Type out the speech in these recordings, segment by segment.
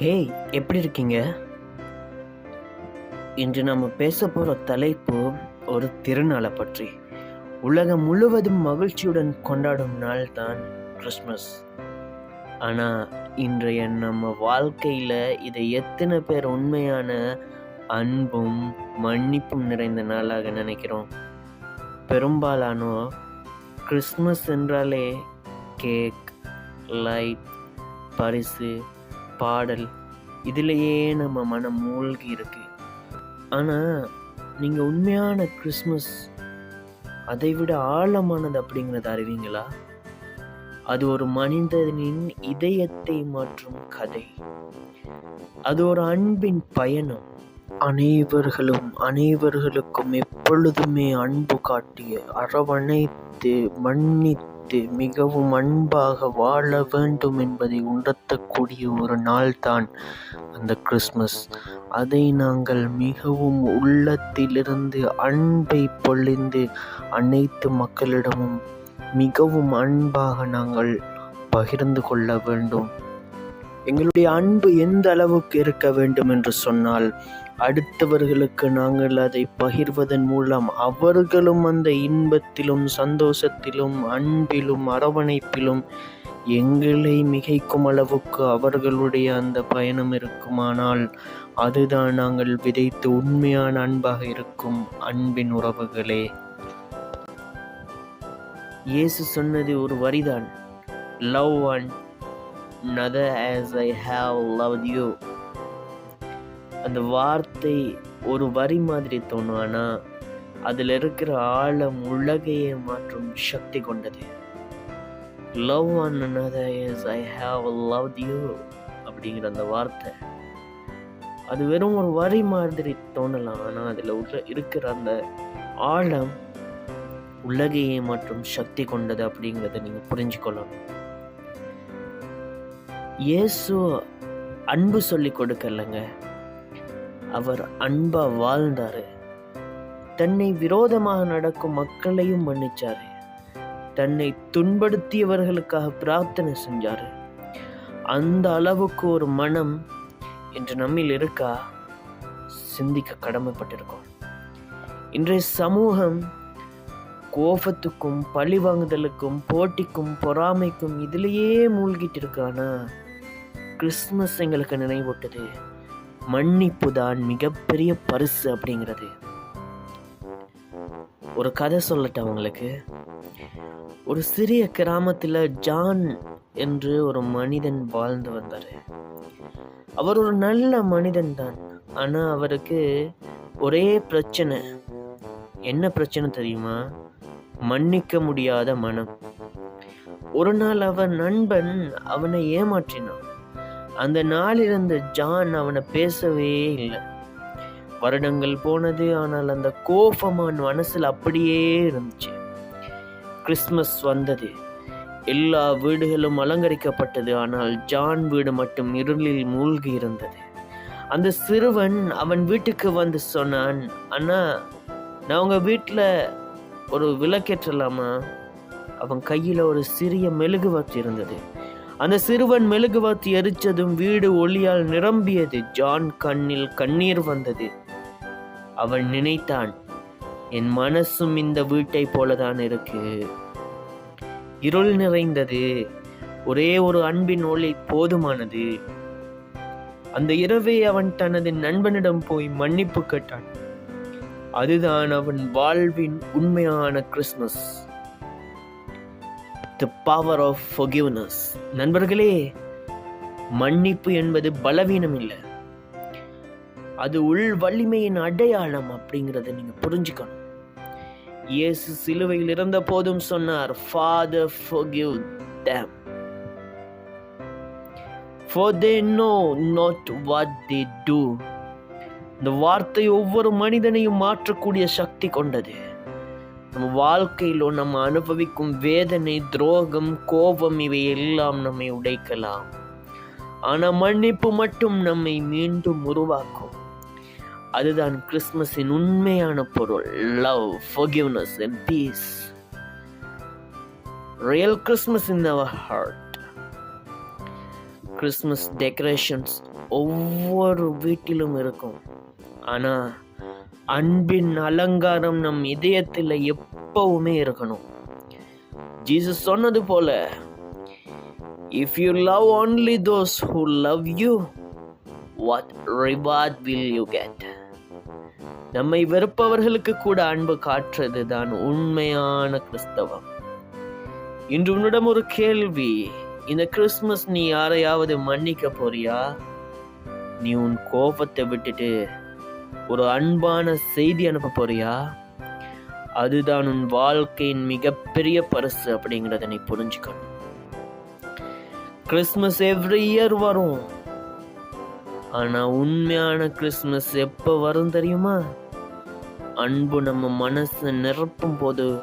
Hey எப்படி இருக்கீங்க? இன்று நம்ம பேச போகிற தலைப்பு ஒரு திருநாளை பற்றி. உலகம் முழுவதும் மகிழ்ச்சியுடன் கொண்டாடும் நாள் தான் கிறிஸ்மஸ். ஆனால் இன்றைய நம்ம வாழ்க்கையில் இதை எத்தனை பேர் உண்மையான அன்பும் மன்னிப்பும் நிறைந்த நாளாக நினைக்கிறோம்? பெரும்பாலானோர் கிறிஸ்மஸ் என்றாலே கேக் லைட் பரிசு பாடல். இதிலேயே நம்ம மனம் மூழ்கி இருக்கு. ஆனால் நீங்கள் உண்மையான கிறிஸ்மஸ் அதை விட ஆழமானது அப்படிங்கிறத அறிவீங்களா? அது ஒரு மனிதனின் இதயத்தை மாற்றும் கதை. அது ஒரு அன்பின் பயணம். அனைவர்களும் அனைவர்களுக்கும் எப்பொழுதுமே அன்பு காட்டிய அரவணைத்து மன்னித்து மிகவும் அன்பாக வாழ வேண்டும் என்பதை உணர்த்தக்கூடிய ஒரு நாள்தான் அந்த கிறிஸ்மஸ். அதை நாங்கள் மிகவும் உள்ளத்திலிருந்து அன்பை பொழிந்து அனைத்து மக்களிடமும் மிகவும் அன்பாக நாங்கள் பகிர்ந்து கொள்ள வேண்டும். எங்களுடைய அன்பு எந்த அளவுக்கு இருக்க வேண்டும் என்று சொன்னால் அடுத்தவர்களுக்கு நாங்கள் அதை பகிர்வதன் மூலம் அவர்களும் அந்த இன்பத்திலும் சந்தோஷத்திலும் அன்பிலும் அரவணைப்பிலும் எங்களை மிகைக்கும் அளவுக்கு அவர்களுடைய அந்த பயணம் இருக்குமானால் அதுதான் நாங்கள் விதைத்து உண்மையான அன்பாக இருக்கும் அன்பின் உறவுகளே. இயேசு சொன்னது ஒரு வரிதான். Love one another as I have love you அந்த வார்த்தை ஒரு வரி மாதிரி தோணும் ஆனால் அதில் இருக்கிற ஆழம் உலகையே மாற்றும் சக்தி கொண்டது. Love one another is I have love you அப்படிங்கிற அந்த வார்த்தை. அது வெறும் ஒரு வரி மாதிரி தோணலாம் ஆனால் அதில் உள்ள இருக்கிற அந்த ஆழம் உலகையே மற்றும் சக்தி கொண்டது அப்படிங்கிறத நீங்கள் புரிஞ்சுக்கொள்ளணும். இயேசு அன்பு சொல்லி கொடுக்கலங்க. அவர் அன்பா வாழ்ந்தாரு. தன்னை விரோதமாக நடக்கும் மக்களையும் மன்னிச்சாரு. தன்னை துன்படுத்தியவர்களுக்காக பிரார்த்தனை செஞ்சாரு. அந்த அளவுக்கு ஒரு மனம் என்று நம்மில் இருக்கா? சிந்திக்க கடமைப்பட்டிருக்கோம். இன்றைய சமூகம் கோபத்துக்கும் பழி வாங்குதலுக்கும் போட்டிக்கும் பொறாமைக்கும் இதிலேயே மூழ்கிட்டு இருக்கானா கிறிஸ்மஸ் எங்களுக்கு நினைவூட்டுது. மன்னிப்பு தான் மிகப்பெரிய பரிசு அப்படிங்கிறது. ஒரு கதை சொல்லட்ட அவங்களுக்கு ஒரு சிறிய கிராமத்தில் ஜான் என்று ஒரு மனிதன் வாழ்ந்து வந்தார். அவர் ஒரு நல்ல மனிதன் தான். ஆனால் அவருக்கு ஒரே பிரச்சனை. என்ன பிரச்சனை தெரியுமா? மன்னிக்க முடியாத மனம். ஒரு நாள் அவன் நண்பன் அவனை ஏமாற்றினான். அந்த நாளிலிருந்து ஜான் அவனை பேசவே இல்லை. வருடங்கள் போனது ஆனால் அந்த கோபமான் மனசில் அப்படியே இருந்துச்சு. கிறிஸ்மஸ் வந்தது. எல்லா வீடுகளும் அலங்கரிக்கப்பட்டது ஆனால் ஜான் வீடு மட்டும் இருளில் மூழ்கி இருந்தது. அந்த சிறுவன் அவன் வீட்டுக்கு வந்து சொன்னான் அண்ணா நான் உங்கள் வீட்டில் ஒரு விளக்கேற்றலாமா? அவன் கையில் ஒரு சிறிய மெழுகுவர்த்தி இருந்தது. அந்த சிறுவன் மெழுகுவர்த்தி எரிச்சதும் வீடு ஒளியால் நிரம்பியது. ஜான் கண்ணில் கண்ணீர் வந்தது. அவன் நினைத்தான் என் மனசும் இந்த வீட்டை போலதான் இருக்கு. இருள் நிறைந்தது. ஒரே ஒரு அன்பின் ஒளி போதுமானது. அந்த இரவே அவன் தனது நண்பனிடம் போய் மன்னிப்பு கேட்டான். அதுதான் அவன் வாழ்வின் உண்மையான Christmas the power of forgiveness நண்பர்களே மன்னிப்பு என்பது பலவீனம் இல்லை. அது உள் வலிமையின் அடையாளம் அப்படிங்கிறத நீங்கள் புரிஞ்சுக்கணும். இயேசு சிலுவையில் இருந்த போதும் சொன்னார் father forgive them for they know not what they do இந்த வார்த்தை ஒவ்வொரு மனிதனையும் மாற்றக்கூடிய சக்தி கொண்டது. நம்ம வாழ்க்கையிலோ நம்ம அனுபவிக்கும் வேதனை துரோகம் கோபம் இவை எல்லாம் நம்மை உடைக்கலாம். ஆனால் மன்னிப்பு மட்டும் நம்மை மீண்டும் உருவாக்கும். அதுதான் கிறிஸ்மஸின் உண்மையான பொருள். Love forgiveness and peace real Christmas in our heart Christmas decorations ஒவ்வொரு வீட்டிலும் இருக்கும். ஆனால் அன்பின் அலங்காரம் நம் இதயத்தில் எப்பவுமே இருக்கணும். ஜீசஸ் சொன்னது போல if you love only those who love you what reward will you get நம்மை வெறுப்பவர்களுக்கு கூட அன்பு காட்டுறது தான் உண்மையான கிறிஸ்தவம். இன்று உன்னிடம் ஒரு கேள்வி இந்த கிறிஸ்துமஸ் நீ யாரையாவது மன்னிக்க போறியா? நீ உன் கோபத்தை விட்டுட்டு ஒரு அன்பான செய்தி அனுப்ப போறியா? அதுதான் உன் வாழ்க்கையின் மிகப்பெரிய பரிசு அப்படிங்கிறத நீ புரிஞ்சுக்கணும். கிறிஸ்மஸ் எவ்ரி இயர் வரும். ஆனா உண்மையான கிறிஸ்மஸ் எப்போ வரும் தெரியுமா? அன்பு நம்ம மனசை நிரப்பும் போது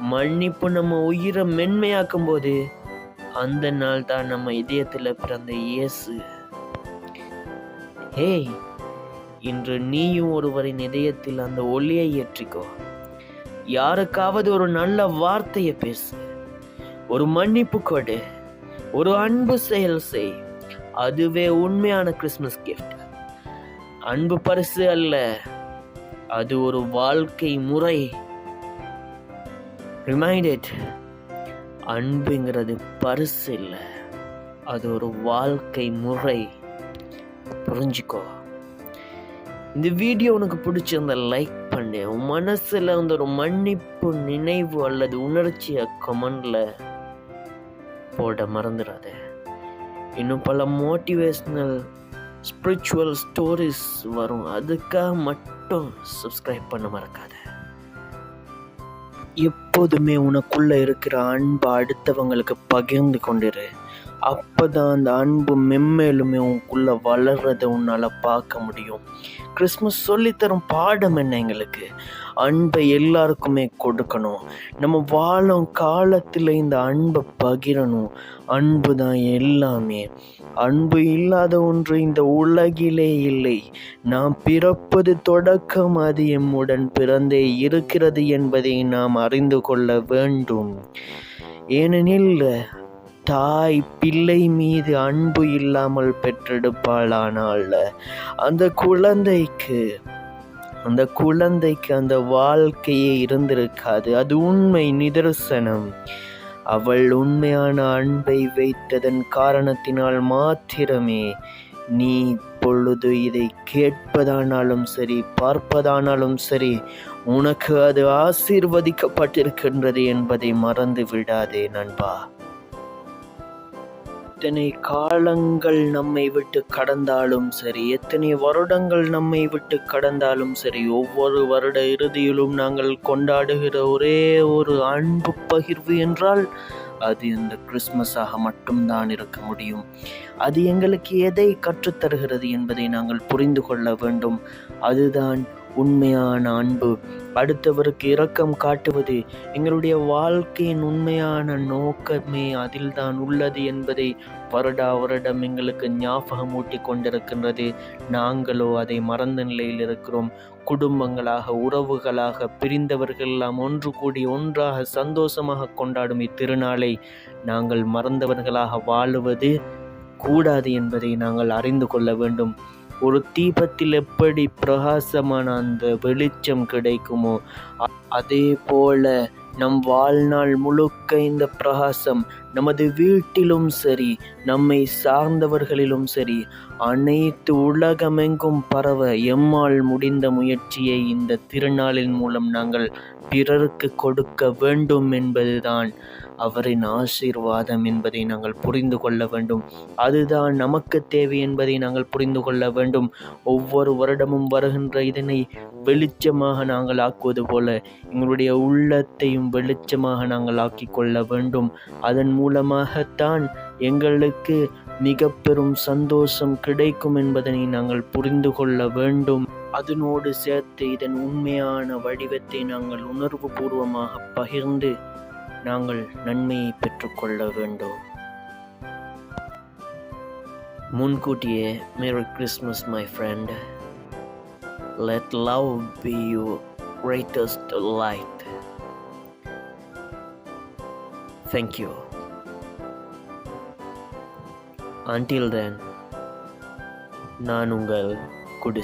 மன்னிப்பு நம்ம உயிரை மென்மையாக்கும் போது அந்த நாள் தான் நம்ம இதயத்துல பிறந்த இயேசு. ஹேய் இன்று நீயும் ஒருவரின் இதயத்தில் அந்த ஒளியை ஏற்றிக்கோ. யாருக்காவது ஒரு நல்ல வார்த்தையை பேசு. ஒரு மன்னிப்பு கொடு. ஒரு அன்பு செயல் செய். அதுவே உண்மையான கிறிஸ்மஸ் கிஃப்ட் அன்பு பரிசு அல்ல. அது ஒரு வாழ்க்கை முறை. ரிமைண்டட் அன்புங்கிறது பரிசு இல்லை. அது ஒரு வாழ்க்கை முறை. புரிஞ்சுக்கோ. இந்த வீடியோ உனக்கு பிடிச்சிருந்தா லைக் பண்ணு. உன் மனசில் வந்து ஒரு மன்னிப்பு நினைவு அல்லது உணர்ச்சியை கமெண்டில் போட மறந்துடாத. இன்னும் பல மோட்டிவேஷ்னல் ஸ்பிரிச்சுவல் ஸ்டோரிஸ் வரும். அதுக்காக மட்டும் சப்ஸ்கிரைப் பண்ண மறக்காத. எப்போதுமே உனக்குள்ளே இருக்கிற அன்பை அடுத்தவங்களுக்கு பகிர்ந்து கொண்டிரு. அப்பதான் அந்த அன்பு மென்மேலுமே உனக்குள்ளே வளர்றதை உன்னால பார்க்க முடியும். கிறிஸ்மஸ் சொல்லித்தரும் பாடம் என்ன எங்களுக்கு? அன்பை எல்லாருக்குமே கொடுக்கணும். நம்ம வாழும் காலத்தில் இந்த அன்பை பகிரணும். அன்பு தான் எல்லாமே. அன்பு இல்லாத ஒன்று இந்த உலகிலே இல்லை. நாம் பிறப்பது தொடக்கம் அது எம்முடன் பிறந்தே இருக்கிறது என்பதை நாம் அறிந்து கொள்ள வேண்டும். ஏனெனில் தாய் பிள்ளை மீது அன்பு இல்லாமல் பெற்றெடுப்பாளானால் அந்த குழந்தைக்கு அந்த குழந்தைக்கு அந்த வாழ்க்கையே இருந்திருக்காது. அது உண்மை நிதர்சனம். அவள் உண்மையான அன்பை வைத்ததன் காரணத்தினால் மாத்திரமே நீ இப்பொழுது இதை கேட்பதானாலும் சரி பார்ப்பதானாலும் சரி உனக்கு அது ஆசீர்வதிக்கப்பட்டிருக்கின்றது என்பதை மறந்து விடாதே நண்பா. எத்தனை காலங்கள் நம்மை விட்டு கடந்தாலும் சரி எத்தனை வருடங்கள் நம்மை விட்டு கடந்தாலும் சரி ஒவ்வொரு வருட இறுதியிலும் நாங்கள் கொண்டாடுகிற ஒரே ஒரு அன்பு பகிர்வு என்றால் அது இந்த கிறிஸ்மஸாக மட்டும்தான் இருக்க முடியும். அது எங்களுக்கு எதை கற்றுத்தருகிறது என்பதை நாங்கள் புரிந்து கொள்ள வேண்டும். அதுதான் உண்மையான அன்பு. அடுத்தவருக்கு இரக்கம் காட்டுவது எங்களுடைய வாழ்க்கையின் உண்மையான நோக்கமே அதில்தான் உள்ளது என்பதை வருடா வருடம் எங்களுக்கு ஞாபகமூட்டி கொண்டிருக்கின்றது. நாங்களோ அதை மறந்த நிலையில் இருக்கிறோம். குடும்பங்களாக உறவுகளாக பிரிந்தவர்கள் எல்லாம் ஒன்று கூடி ஒன்றாக சந்தோஷமாக கொண்டாடும் இத்திருநாளை நாங்கள் மறந்தவர்களாக வாழுவது கூடாது என்பதை நாங்கள் அறிந்து கொள்ள வேண்டும். ஒரு தீபத்தில் எப்படி பிரகாசமான அந்த வெளிச்சம் கிடைக்குமோ அதே போல நம் வாழ்நாள் முழுக்க இந்த பிரகாசம் நமது வீட்டிலும் சரி நம்மை சார்ந்தவர்களிலும் சரி அனைத்து உலகமெங்கும் பரவ எம்மால் முடிந்த முயற்சியை இந்த திருநாளின் மூலம் நாங்கள் பிறருக்கு கொடுக்க வேண்டும் என்பதுதான் அவரின் ஆசீர்வாதம் என்பதை நாங்கள் புரிந்து கொள்ள வேண்டும். அதுதான் நமக்கு தேவை என்பதை நாங்கள் புரிந்து கொள்ள வேண்டும். ஒவ்வொரு வருடமும் வருகின்ற இதனை வெளிச்சமாக நாங்கள் ஆக்குவது போல எங்களுடைய உள்ளத்தையும் வெளிச்சமாக நாங்கள் ஆக்கிக் கொள்ள வேண்டும். அதன் மூலமாகத்தான் எங்களுக்கு மிக பெரும் சந்தோஷம் கிடைக்கும் என்பதனை நாங்கள் புரிந்து கொள்ள வேண்டும். அதனோடு சேர்த்து இதன் உண்மையான வடிவத்தை நாங்கள் உணர்வு பூர்வமாக பகிர்ந்து நாங்கள் நன்மையை பெற்றுக்கொள்ள வேண்டும். முன்கூட்டியே merry Christmas my friend let love be you greatest light thank you you. Then நான் உங்கள் குட்